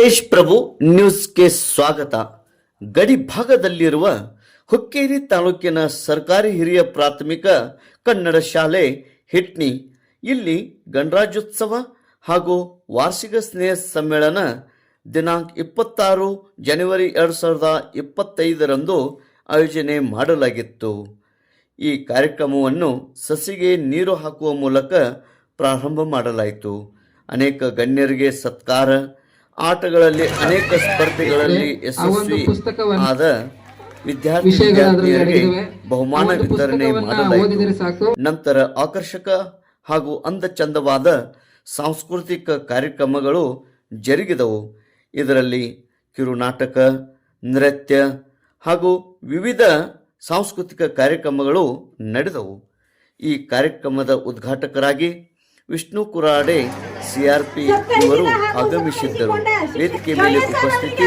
ತೇಜ್ ಪ್ರಭು ನ್ಯೂಸ್ಗೆ ಸ್ವಾಗತ. ಗಡಿ ಭಾಗದಲ್ಲಿರುವ ಹುಕ್ಕೇರಿ ತಾಲೂಕಿನ ಸರ್ಕಾರಿ ಹಿರಿಯ ಪ್ರಾಥಮಿಕ ಕನ್ನಡ ಶಾಲೆ ಹಿಟ್ನಿ. ಇಲ್ಲಿ ಗಣರಾಜ್ಯೋತ್ಸವ ಹಾಗೂ ವಾರ್ಷಿಕ ಸ್ನೇಹ ಸಮ್ಮೇಳನ ದಿನಾಂಕ ಇಪ್ಪತ್ತಾರು ಜನವರಿ ಎರಡು ಸಾವಿರದ ಇಪ್ಪತ್ತೈದರಂದು ಆಯೋಜನೆ ಮಾಡಲಾಗಿತ್ತು. ಈ ಕಾರ್ಯಕ್ರಮವನ್ನು ಸಸಿಗೆ ನೀರು ಹಾಕುವ ಮೂಲಕ ಪ್ರಾರಂಭ ಮಾಡಲಾಯಿತು. ಅನೇಕ ಗಣ್ಯರಿಗೆ ಸತ್ಕಾರ ಆಟಗಳಲ್ಲಿ ಅನೇಕ ಸ್ಪರ್ಧೆಗಳಲ್ಲಿ ಯಶಸ್ವಿ ಆದ ವಿದ್ಯಾರ್ಥಿ. ಬಹುಮಾನ ವಿತರಣೆ ಮಾಡಲಾಯಿತು. ನಂತರ ಆಕರ್ಷಕ ಹಾಗೂ ಅಂದ ಚಂದವಾದ ಸಾಂಸ್ಕೃತಿಕ ಕಾರ್ಯಕ್ರಮಗಳು ಜರುಗಿದವು. ಇದರಲ್ಲಿ ಕಿರುನಾಟಕ ನೃತ್ಯ ಹಾಗೂ ವಿವಿಧ ಸಾಂಸ್ಕೃತಿಕ ಕಾರ್ಯಕ್ರಮಗಳು ನಡೆದವು. ಈ ಕಾರ್ಯಕ್ರಮದ ಉದ್ಘಾಟಕರಾಗಿ ವಿಷ್ಣು ಕುರಾಡೆ ಸಿಆರ್ಪಿ ಇವರು ಆಗಮಿಸಿದ್ದರು. ವೇದಿಕೆ ಮೇಲೆ ಉಪಸ್ಥಿತಿ.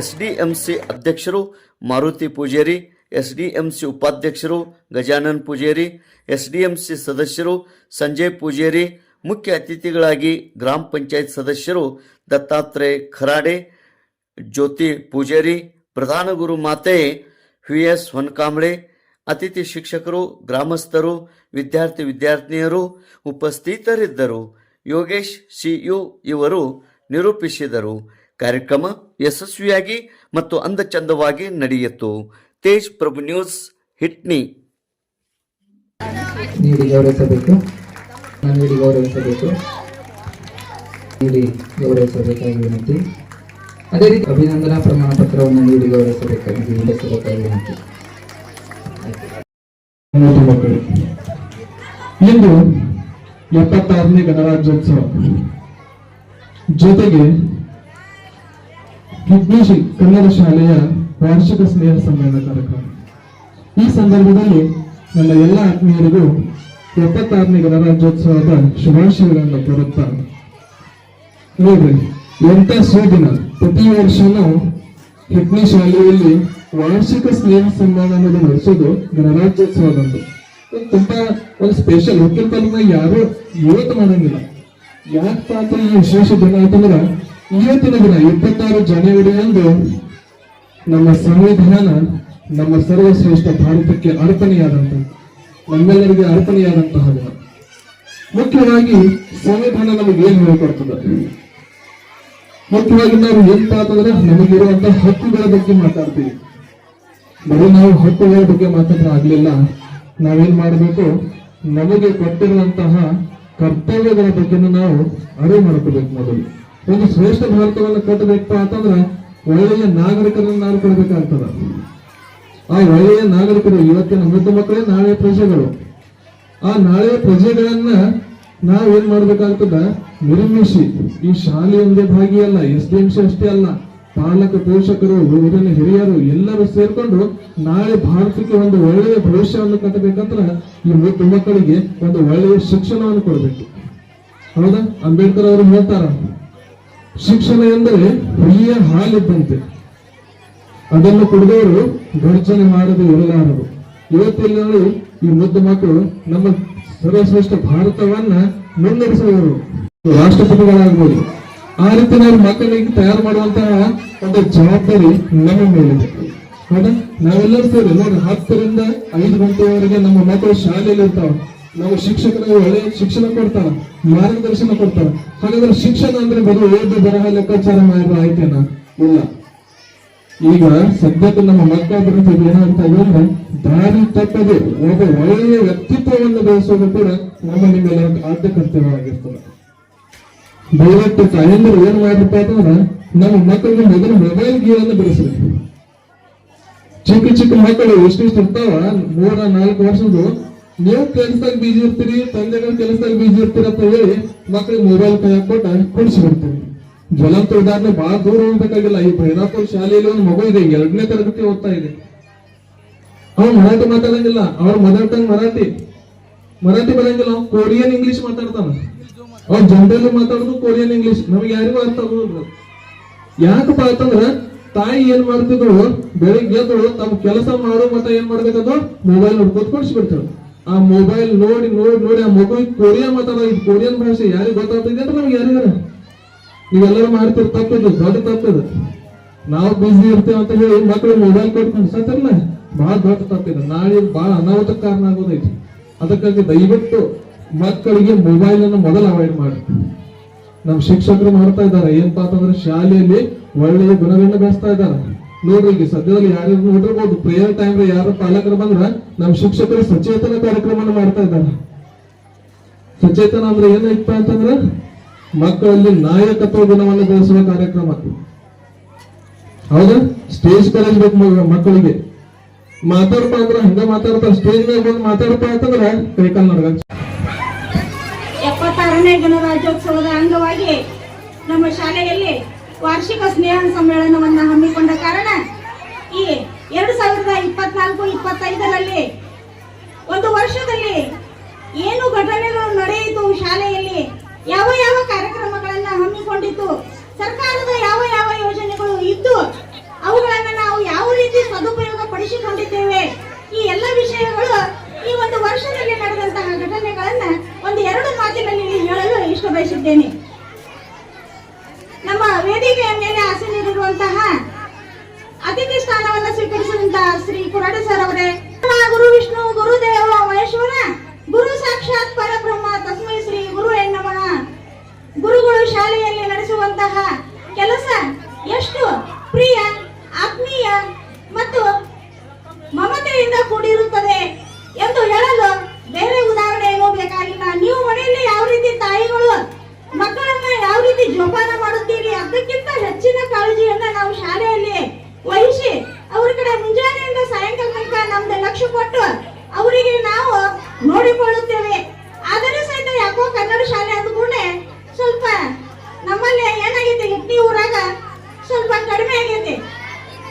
ಎಸ್ಡಿಎಂಸಿ ಅಧ್ಯಕ್ಷರು ಮಾರುತಿ ಪೂಜೇರಿ ಎಸ್ಡಿಎಂಸಿ ಉಪಾಧ್ಯಕ್ಷರು ಗಜಾನನ್ ಪೂಜೇರಿ ಎಸ್ಡಿಎಂಸಿ ಸದಸ್ಯರು ಸಂಜಯ್ ಪೂಜೇರಿ ಮುಖ್ಯ ಅತಿಥಿಗಳಾಗಿ ಗ್ರಾಮ ಪಂಚಾಯತ್ ಸದಸ್ಯರು ದತ್ತಾತ್ರೇಯ ಖರಾಡೆ ಜ್ಯೋತಿ ಪೂಜೇರಿ ಪ್ರಧಾನ ಗುರು ಮಾತೆ ವಿ ಎಸ್ ಹೊನ್ಕಾಂಬ್ಳೆ ಅತಿಥಿ ಶಿಕ್ಷಕರು, ಗ್ರಾಮಸ್ಥರು, ವಿದ್ಯಾರ್ಥಿ ವಿದ್ಯಾರ್ಥಿನಿಯರು ಉಪಸ್ಥಿತರಿದ್ದರು. ಯೋಗೇಶ್, ಸಿಯು ಇವರು ನಿರೂಪಿಸಿದರು. ಕಾರ್ಯಕ್ರಮ ಯಶಸ್ವಿಯಾಗಿ ಮತ್ತು ಅಂದಚಂದವಾಗಿ ನಡೆಯಿತು. ತೇಜ್ ಪ್ರಭು ನ್ಯೂಸ್, ಹಿಟ್ನಿ. ನೀಡಿ ಗೌರವಿಸಬೇಕು. ನೀಡಿ ಗೌರವಿಸಬೇಕು. ನೀಡಿ ಗೌರವಿಸಬೇಕಾಗಿ ವಿನಂತಿ. ಅದೇ ರೀತಿ ಅಭಿನಂದನಾ ಪ್ರಮಾಣ ಪತ್ರವನ್ನು ನೀಡಿ ಗೌರವಿಸಬೇಕಾಗಿ ವಿನಂತಿ. ಇಂದು ಎಪ್ಪತ್ತಾರನೇ ಗಣರಾಜ್ಯೋತ್ಸವ. ಜೊತೆಗೆ ವಿಘ್ನೇಶಿ ಕನ್ನಡ ಶಾಲೆಯ ವಾರ್ಷಿಕ ಸ್ನೇಹ ಸಮ್ಮೇಳನ ಕಾರ್ಯಕ್ರಮ. ಈ ಸಂದರ್ಭದಲ್ಲಿ ನನ್ನ ಎಲ್ಲ ಆತ್ಮೀಯರಿಗೂ ಎಪ್ಪತ್ತಾರನೇ ಗಣರಾಜ್ಯೋತ್ಸವದ ಶುಭಾಶಯಗಳನ್ನು ಕೋರುತ್ತಾ, ನೋಡ್ರಿ ಎಂತ ಸೂದಿನ. ಪ್ರತಿ ವರ್ಷನೂ ಕಿಡ್ನಿ ಶಾಲೆಯಲ್ಲಿ ವಾರ್ಷಿಕ ಸ್ನೇಹ ಸನ್ಮಾನ ಅನ್ನೋದು ನಡೆಸೋದು ಗಣರಾಜ್ಯೋತ್ಸವದಂದು ಇದು ತುಂಬಾ ಒಂದು ಸ್ಪೆಷಲ್ ಒಕ್ಕಲ್ತನ ಯಾರು ಇವತ್ತು ಮಾಡಂಗಿಲ್ಲ. ಯಾಕೆ ಪಾತ್ರ ಈ ವಿಶೇಷ ದಿನ ಅಂತಂದ್ರೆ, ಇವತ್ತಿನ ದಿನ, ಇಪ್ಪತ್ತಾರು ಜನವರಿ ಅಂದು ನಮ್ಮ ಸಂವಿಧಾನ ನಮ್ಮ ಸರ್ವಶ್ರೇಷ್ಠ ಭಾರತಕ್ಕೆ ಅರ್ಪಣೆಯಾದಂತಹ ನಮ್ಮೆಲ್ಲರಿಗೆ ಅರ್ಪಣೆಯಾದಂತಹ ದಿನ. ಮುಖ್ಯವಾಗಿ ಸಂವಿಧಾನ ನಮಗೆ ಏನ್ ಹೇಳ್ಕೊಡ್ತದೆ? ಮುಖ್ಯವಾಗಿ ನಾವು ಏನ್ ಪಾತ್ರ ನಮಗಿರುವಂತಹ ಹಕ್ಕುಗಳ ಬಗ್ಗೆ ಮಾತಾಡ್ತೀವಿ. ಬರೀ ನಾವು ಹಕ್ಕುಗಳ ಬಗ್ಗೆ ಮಾತಾಡ್ರೆ ಆಗ್ಲಿಲ್ಲ. ನಾವೇನ್ ಮಾಡಬೇಕು? ನಮಗೆ ಕೊಟ್ಟಿರುವಂತಹ ಕರ್ತವ್ಯಗಳ ಬಗ್ಗೆ ನಾವು ಅರಿವು ಮಾಡ್ಕೋಬೇಕು ಮೊದಲು. ಒಂದು ಶ್ರೇಷ್ಠ ಭಾರತವನ್ನು ಕಟ್ಟಬೇಕ ಅಂತಂದ್ರೆ ಒಳ್ಳೆಯ ನಾಗರಿಕರನ್ನು ನಾವು ಕೊಡಬೇಕಾಗ್ತದ. ಆ ಒಳ್ಳೆಯ ನಾಗರಿಕರು ಇವತ್ತಿನ ಮುದ್ದು ಮಕ್ಕಳೇ ನಾಳೆ ಪ್ರಜೆಗಳು. ಆ ನಾಳೆ ಪ್ರಜೆಗಳನ್ನ ನಾವೇನ್ ಮಾಡ್ಬೇಕಾಗ್ತದ? ನಿರ್ಮಿಸಿ. ಈ ಶಾಲೆ ಒಂದೇ ಭಾಗಿಯಲ್ಲ, ಎಸ್ ಡಿ ಎಂ ಸಿ ಅಷ್ಟೇ ಅಲ್ಲ. ಪಾಲಕ ಪೋಷಕರು ಊರಿನ ಹಿರಿಯರು ಎಲ್ಲರೂ ಸೇರ್ಕೊಂಡು ನಾಳೆ ಭಾರತಕ್ಕೆ ಒಂದು ಒಳ್ಳೆಯ ಭವಿಷ್ಯವನ್ನು ಕಟ್ಟಬೇಕಂದ್ರ ಈ ಮುದ್ದು ಮಕ್ಕಳಿಗೆ ಒಂದು ಒಳ್ಳೆಯ ಶಿಕ್ಷಣವನ್ನು ಕೊಡಬೇಕು. ಹೌದಾ? ಅಂಬೇಡ್ಕರ್ ಅವರು ಹೇಳ್ತಾರ, ಶಿಕ್ಷಣ ಎಂದರೆ ಹುಲಿಯ ಹಾಲಿದ್ದಂತೆ. ಅದನ್ನು ಕುಡಿದವರು ಗರ್ಜನೆ ಮಾಡದೆ ಇರಲಾರರು ಇವತ್ತಿನ ಈ ಮುದ್ದು ಮಕ್ಕಳು ನಮ್ಮ ಸರ್ವಶ್ರೇಷ್ಠ ಭಾರತವನ್ನ ಮುನ್ನಡೆಸುವವರು. ರಾಷ್ಟ್ರಪತಿಗಳಾಗ್ಬೋದು. ಆ ರೀತಿ ನಾವು ಮಕ್ಕಳಿಗೆ ತಯಾರು ಮಾಡುವಂತಹ ಒಂದು ಜವಾಬ್ದಾರಿ ನಮ್ಮ ಮೇಲಿದೆ. ಹೌದಾ? ನಾವೆಲ್ಲರೂ ಸೇರಿ ನೋಡಿ, ಹತ್ತರಿಂದ ಐದು ಗಂಟೆವರೆಗೆ ನಮ್ಮ ಮಕ್ಕಳು ಶಾಲೆಯಲ್ಲಿ ಇರ್ತಾವ. ನಾವು ಶಿಕ್ಷಕರಿಗೆ ಒಳ್ಳೆ ಶಿಕ್ಷಣ ಕೊಡ್ತಾರ, ಮಾರ್ಗದರ್ಶನ ಕೊಡ್ತಾರ. ಹಾಗಾದ್ರೆ ಶಿಕ್ಷಣ ಅಂದ್ರೆ ಬರೀ ಓದು, ಬರಹ, ಲೆಕ್ಕಾಚಾರ ಮಾಡಿದ್ರೆ ಆಯ್ತೇನ? ಇಲ್ಲ. ಈಗ ಸದ್ಯಕ್ಕೆ ನಮ್ಮ ಮಕ್ಕಳ ಬರುತ್ತದೆ ಏನಂತ ಹೇಳಿದ್ರೆ, ದಾರಿ ತಪ್ಪದೆ ಒಬ್ಬ ಒಳ್ಳೆಯ ವ್ಯಕ್ತಿತ್ವವನ್ನು ಬೆಳೆಸೋದು ಕೂಡ ನಮ್ಮ ನಿಮ್ಮೆಲ್ಲರ ಆದ್ಯ ಕರ್ತವ್ಯವಾಗಿರ್ತದೆ. ದಯವಿಟ್ಟು ತಾಯಂದಿರು ಏನ್ ಮಾಡ್ರಪ್ಪ ಅಂತಂದ್ರೆ ನಮ್ಮ ಮಕ್ಕಳಿಗೆ ಮೊದಲು ಮೊಬೈಲ್ ಗೀಳನ್ನು ಬಿಡಿಸ್ರಿ. ಚಿಕ್ಕ ಚಿಕ್ಕ ಮಕ್ಕಳು ಎಷ್ಟಿಷ್ಟು ಇರ್ತಾವ? ಮೂರ, ನಾಲ್ಕು ವರ್ಷದ್ದು. ನೀವು ಕೆಲಸದಾಗ ಬಿಜಿ ಇರ್ತೀರಿ, ತಂದೆಗಳು ಕೆಲಸದಾಗ ಬಿಜಿ ಇರ್ತೀರ ಅಂತ ಹೇಳಿ ಮಕ್ಕಳಿಗೆ ಮೊಬೈಲ್ ಕೈ ಕೊಟ್ಟ ಕುಡಿಸಿ ಬಿಡ್ತೀವಿ ಜ್ವಲಂತ ಉದಾಹರಣೆ ಬಹಳ ದೂರ ಹೋಗ್ಬೇಕಾಗಿಲ್ಲ. ಈ ಭೈರಾಪುರ ಶಾಲೆಯಲ್ಲಿ ಒಂದು ಮಗು ಇದೆ, ಎರಡನೇ ತರಗತಿ ಓದ್ತಾ ಇದೆ. ಅವ್ನು ಮರಾಠಿ ಮಾತಾಡಂಗಿಲ್ಲ. ಅವ್ರ ಮದರ್ ಟಂಗ್ ಮರಾಠಿ. ಮರಾಠಿ ಬರಂಗಿಲ್ಲ, ಅವ್ನು ಕೊರಿಯನ್ ಇಂಗ್ಲಿಷ್ ಮಾತಾಡ್ತಾನ. ಅವ್ನು ಜನರಲ್ಲಿ ಮಾತಾಡೋದು ಕೊರಿಯನ್ ಇಂಗ್ಲಿಷ್. ನಮಗೆ ಯಾರಿಗೂ ಅರ್ಥ ಆಗೋದಿಲ್ಲ. ಯಾಕಪ್ಪ ಅಂತಂದ್ರ, ತಾಯಿ ಏನ್ ಮಾಡ್ತಿದ್ರು ಬೆಳಿಗ್ಗೆ ಎದ್ದು ತಮ್ಮ ಕೆಲಸ ಮಾಡೋ, ಮತ್ತೆ ಏನ್ ಮಾಡ್ಬೇಕದು? ಮೊಬೈಲ್ ನೋಡ್ಕೊತ ಕೊಡ್ಸ್ಬಿಡ್ತಾಳೆ. ಆ ಮೊಬೈಲ್ ನೋಡಿ ನೋಡಿ ನೋಡಿ, ಆ ಮಗುವಿಗೆ ಕೊರಿಯಾ ಮಾತಾಡೋ ಇದು ಕೊರಿಯನ್ ಭಾಷೆ ಯಾರಿಗೆ ಗೊತ್ತಾಗ್ತದೆ ಅಂದ್ರೆ ನಮ್ಗೆ ಯಾರಿಗಾರ ನೀವೆಲ್ಲರೂ ಮಾಡ್ತಿರ್ ತಪ್ಪಿದ್ದು ದೊಡ್ಡ ತಪ್ಪಿದು. ನಾವು ಬಿಸಿ ಇರ್ತೇವೆ ಅಂತ ಹೇಳಿ ಮಕ್ಕಳು ಮೊಬೈಲ್ ಕೊಟ್ಕೊಂಡು ಸತ್ತಲ್ಲ ಬಹಳ ದೊಡ್ಡ ತಪ್ಪಿದೆ. ನಾಳೆ ಬಹಳ ಅನಾಹುತ ಕಾರಣ ಆಗೋದೈತಿ. ಅದಕ್ಕಾಗಿ ದಯವಿಟ್ಟು ಮಕ್ಕಳಿಗೆ ಮೊಬೈಲ್ ಅನ್ನು ಮೊದಲು ಅವಾಯ್ಡ್ ಮಾಡಿ. ನಮ್ಮ ಶಿಕ್ಷಕರು ಮಾಡ್ತಾ ಇದ್ದಾರೆ ಏನಪ್ಪಾ ಅಂತಂದ್ರೆ ಶಾಲೆಯಲ್ಲಿ ಒಳ್ಳೆಯ ಗುಣಗಳನ್ನ ಬೆಳೆಸ್ತಾ ಇದ್ದಾರೆ. ನೋಡ್ರಿ, ಈಗ ಸದ್ಯದಲ್ಲಿ ಯಾರು ನೋಡಿರ್ಬೋದು ಪ್ರೇಯರ್ ಟೈಮ್ ಯಾರು ಪಾಲಕರು ಬಂದ್ರ ನಮ್ಮ ಶಿಕ್ಷಕರು ಸಚೇತನ ಕಾರ್ಯಕ್ರಮನ ಮಾಡ್ತಾ ಇದ್ದಾರೆ. ಸಚೇತನ ಅಂದ್ರೆ ಏನೈತ ಅಂತಂದ್ರೆ ಮಕ್ಕಳಲ್ಲಿ ನಾಯಕತ್ವ ಗುಣವನ್ನು ಬೆಳೆಸುವ ಕಾರ್ಯಕ್ರಮ. ಹೌದಾ? ಸ್ಟೇಜ್ ಕಾಲೇಜ್ ಬೇಕು ಮಗ- ಮಕ್ಕಳಿಗೆ. ಮಾತಾಡ್ತಾ ಅಂದ್ರೆ ಹಂಗ ಮಾತಾಡ್ತಾರೆ ಸ್ಟೇಜ್ ಮೇಲೆ ಬಂದು ಮಾತಾಡ್ತಾ ಅಂತಂದ್ರೆ ಕೈಕಾಲ್ ನಡ್ಗ ಎಪ್ಪತ್ತಾರನೇ ಗಣರಾಜ್ಯೋತ್ಸವದ ಅಂಗವಾಗಿ ನಮ್ಮ ಶಾಲೆಯಲ್ಲಿ ವಾರ್ಷಿಕ ಸ್ನೇಹ ಸಮ್ಮೇಳನವನ್ನು ಹಮ್ಮಿಕೊಂಡ ಕಾರಣ ಈ ಎರಡು ಸಾವಿರದ ಇಪ್ಪತ್ನಾಲ್ಕು, ಇಪ್ಪತ್ತೈದರಲ್ಲಿ ಒಂದು ವರ್ಷದಲ್ಲಿ ಏನು ಘಟನೆಗಳು ನಡೆಯಿತು ಶಾಲೆಯಲ್ಲಿ, ಯಾವ ಯಾವ ಕಾರ್ಯಕ್ರಮಗಳನ್ನು ಹಮ್ಮಿಕೊಂಡಿತ್ತು, ಸರ್ಕಾರದ ಯಾವ ಯಾವ ಯೋಜನೆಗಳು ಇದ್ದು ಅವುಗಳನ್ನು ನಾವು ಯಾವ ರೀತಿ ಸದುಪಯೋಗ ಪಡಿಸಿಕೊಂಡಿದ್ದೇವೆ ಈ ಎಲ್ಲ ವಿಷಯಗಳು ಬಯಸಿದ್ದೇನೆ ನಮ್ಮ ವೇದಿಕೆಯ ಮೇಲೆ ಆಸೀನರಿರುವಂತಹ ಅತಿಥಿ ಸ್ಥಾನವನ್ನು ಸ್ವೀಕರಿಸಿದಂತಹ ಶ್ರೀ ಕುರಾಡೆ ಸರ್ ಅವರೇ. ಗುರು ವಿಷ್ಣು ಗುರುದೇವ ಮಹೇಶ್ವರ, ಗುರು ಸಾಕ್ಷಾತ್ ಪರಬ್ರಹ್ಮ, ತಸ್ಮೈ ಶ್ರೀ ಗುರು ಎನ್ನಮನ ಗುರುಗಳು ಶಾಲೆಯಲ್ಲಿ ನಡೆಸುವಂತಹ ಕೆಲಸ ಎಷ್ಟು ಪ್ರಿಯ, ಆತ್ಮೀಯ ಮತ್ತು ಮಮತೆಯಿಂದ ಕೂಡಿರುತ್ತದೆ ಎಂದು ಹೇಳ ನಾವು ಶಾಲೆಯಲ್ಲಿ ವಹಿಸಿ ಅವ್ರ ಕಡೆ ಮುಂಜಾನೆಯಿಂದ ಸಾಯಂಕಾಲ ತನಕ ನಮ್ದು ಲಕ್ಷ್ಯ ಕೊಟ್ಟು ಅವರಿಗೆ ನಾವು ನೋಡಿಕೊಳ್ಳುತ್ತೇವೆ. ಆದರೆ ಸಹಿತ ಯಾಕೋ ಕನ್ನಡ ಶಾಲೆ ಅಂದ ಕೂಡ ಸ್ವಲ್ಪ ನಮ್ಮಲ್ಲಿ ಏನಾಗೈತೆ ಹಿಟ್ಟಿ ಊರಾಗ ಸ್ವಲ್ಪ ಕಡಿಮೆ ಆಗೈತೆ.